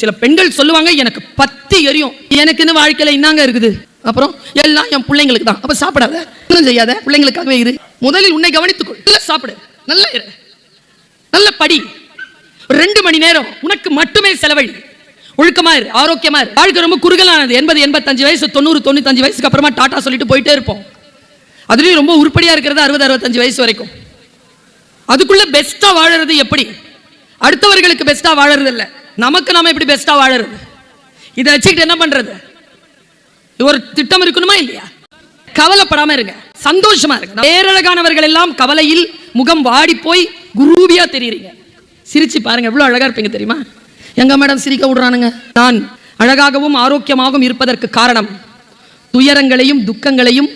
சில பெண்கள் சொல்லுவாங்க எனக்கு பத்தி எரியும். எனக்குன்னு வாழ்க்கையில இன்னாங்க இருக்குது? அப்புறம் எல்லாம் என் பிள்ளைங்களுக்கு தான். அப்ப சாப்பிடாத. இன்னும் செய்யாத. பிள்ளைங்களுக்காகவே இரு. முதலில் உன்னை கவனித்துக்கொள். நல்லா சாப்பிடு. நல்லா இரு. நல்ல படி. ரெண்டு மணி நேரம் உனக்கு மட்டுமே செலவழி. ஒழுக்கமா இரு. ஆரோக்கியமா இரு. வாழ்க்கை ரொம்ப குறுகலானது. எண்பது எண்பத்தஞ்சு வயசு தொண்ணூறு தொண்ணூத்தஞ்சு வயசுக்கு அப்புறமா டாட்டா சொல்லிட்டு போயிட்டே இருப்போம். அதுலயும் ரொம்ப உருப்படியா இருக்கிறது அறுபது அறுபத்தஞ்சு வயசு வரைக்கும். அதுக்குள்ள பெஸ்டா வாழறது எப்படி? அடுத்தவர்களுக்கு பெஸ்டா வாழறது இல்லை நமக்கு நாம எப்படி பெஸ்டா வாழறது? இதை வச்சுக்கிட்டு என்ன பண்றது? ஒரு திட்டம் இருக்கணுமா இல்லையா? கவலைப்படாம இருங்க. சந்தோஷமா இருங்க. பேரழகானவர்கள் எல்லாம் கவலையில் முகம் வாடி போய் குரூபியா தெரியுறீங்க. சிரிச்சு பாருங்க எவ்வளவு அழகா இருப்பீங்க தெரியுமா? எங்க மேடம் சிரிக்க விடுறானுங்க. நான் அழகாகவும் ஆரோக்கியமாகவும் இருப்பதற்கு காரணம் துயரங்களையும் துக்கங்களையும்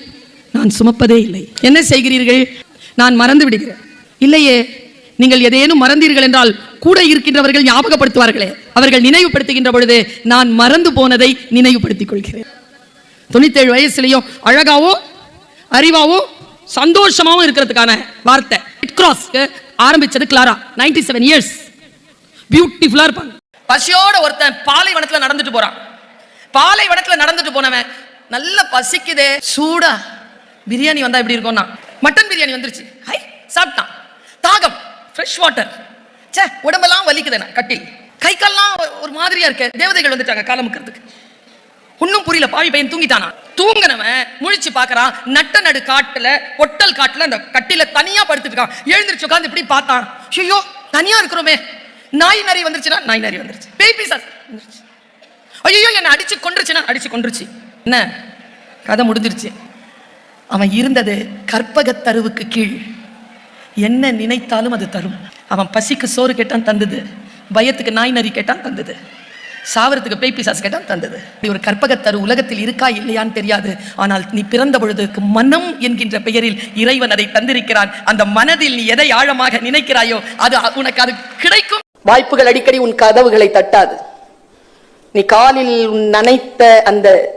நான் சுமப்பதே இல்லை. என்ன செய்கிறீர்கள்? நான் மறந்து விடுகிறேன். இல்லையே நீங்கள் எதையேனும் மறந்தீர்கள் என்றால் கூட இருக்கின்றவர்கள் ஞாபகப்படுத்துவார்களே. அவர்கள் நினைவுபடுத்துகின்ற பொழுது நான் மறந்து போனதை நினைவுபடுத்திக் கொள்கிறேன் தொண்ணூத்தேழு வயசுலையும் அழகாவோ அறிவாவோ சந்தோஷமாவும் இருக்கிறதுக்கான வார்த்தை. ரெட் கிராஸ் ஆரம்பிச்சது கிளாரா 97 செவன் இயர்ஸ் பியூட்டிஃபுல்லா இருப்பாங்க. பசியோட ஒருத்தன் பாலைவனத்துல நடந்துட்டு போறான். பாலைவனத்துல நடந்துட்டு போனவன் நல்ல பசிக்குதே சூடா. பிரியாணி வந்தா எப்படி இருக்கும்னா மட்டன் பிரியாணி வந்துருச்சு. ஹை சாப்பிட்டான். ஃப்ரெஷ் வாட்டர் ச்சே உடம்பெல்லாம் வலிக்குதுண்ணா கட்டில். கை கால்லாம் ஒரு மாதிரியா இருக்க. தேவதைகள் வந்துட்டாங்க காலமுக்கிறதுக்கு ஒன்றும் புரியல பாவி பையன் தூங்கிட்டானா? தூங்கினவன் முழிச்சு பார்க்கறான் நட்ட நடு காட்டில் ஒட்டல் காட்டில் அந்த கட்டில தனியா படுத்துட்டு இருக்கான். எழுந்திருச்சு உட்காந்து இப்படி பார்த்தான். ஐயோ தனியா இருக்கிறோமே. நாய் நரி வந்துருச்சுன்னா நாய் நரி வந்துருச்சு. பேய் பிசாசு வந்துருச்சு. ஐயோ என்னை அடிச்சு கொண்டுருச்சுன்னா அடிச்சு கொண்டுருச்சு என்ன? கதை முடிஞ்சிருச்சு. அவன் இருந்தது கற்பகத்தருவுக்கு கீழ். என்ன நினைத்தாலும் அது தரும். அவன் பசிக்கு சோறு கேட்டான் தந்தது. பயத்துக்கு நாய் நரி கேட்டான் தந்தது. சாவரத்துக்கு பேய் பிசாஸ் கேட்டான் தந்தது. நீ ஒரு கற்பகத்தரு உலகத்தில் இருக்கா இல்லையான்னு தெரியாது. ஆனால் நீ பிறந்த பொழுதுக்கு மனம் என்கின்ற பெயரில் இறைவன் அதை தந்திருக்கிறான். அந்த மனதில் நீ எதை ஆழமாக நினைக்கிறாயோ அது உனக்கு அது கிடைக்கும். வாய்ப்புகள் அடிக்கடி உன் கதவுகளை தட்டாது. நீ காலில் உன் நனைத்த அந்த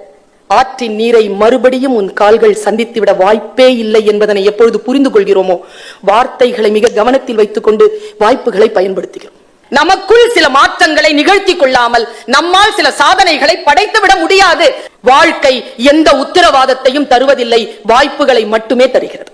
ஆற்றின் நீரை மறுபடியும் உன் கால்கள் சந்தித்துவிட வாய்ப்பே இல்லை என்பதனை எப்பொழுது புரிந்து கொள்கிறோமோ? வார்த்தைகளை மிக கவனத்தில் வைத்துக்கொண்டு வாய்ப்புகளை பயன்படுத்துகிறோம். நமக்குள் சில மாற்றங்களை நிகழ்த்தி கொள்ளாமல் நம்மால் சில சாதனைகளை படைத்து விட முடியாது. வாழ்க்கை எந்த உத்தரவாதத்தையும் தருவதில்லை. வாய்ப்புகளை மட்டுமே தருகிறது.